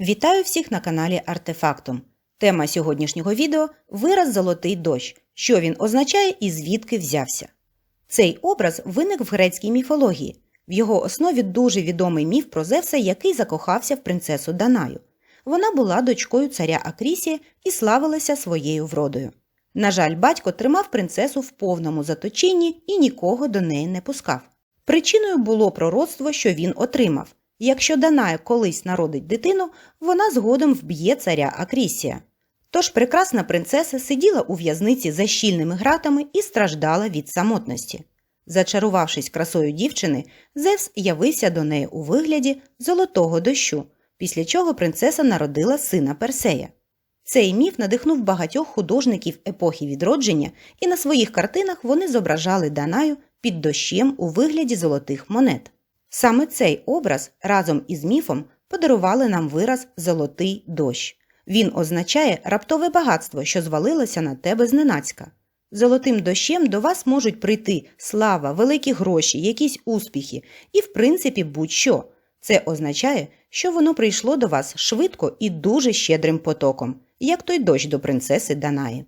Вітаю всіх на каналі Артефактум. Тема сьогоднішнього відео вираз Золотий дощ, що він означає і звідки взявся. Цей образ виник в грецькій міфології. В його основі дуже відомий міф про Зевса, який закохався в принцесу Данаю. Вона була дочкою царя Акрісія і славилася своєю вродою. На жаль, батько тримав принцесу в повному заточінні і нікого до неї не пускав. Причиною було пророцтво, що він отримав. Якщо Даная колись народить дитину, вона згодом вб'є царя Акрісія. Тож прекрасна принцеса сиділа у в'язниці за щільними гратами і страждала від самотності. Зачарувавшись красою дівчини, Зевс явився до неї у вигляді золотого дощу, після чого принцеса народила сина Персея. Цей міф надихнув багатьох художників епохи відродження, і на своїх картинах вони зображали Данаю під дощем у вигляді золотих монет. Саме цей образ разом із міфом подарували нам вираз Золотий дощ. Він означає раптове багатство, що звалилося на тебе зненацька. Золотим дощем до вас можуть прийти слава, великі гроші, якісь успіхи і, в принципі, будь-що. Це означає, що воно прийшло до вас швидко і дуже щедрим потоком, як той дощ до принцеси Данаї.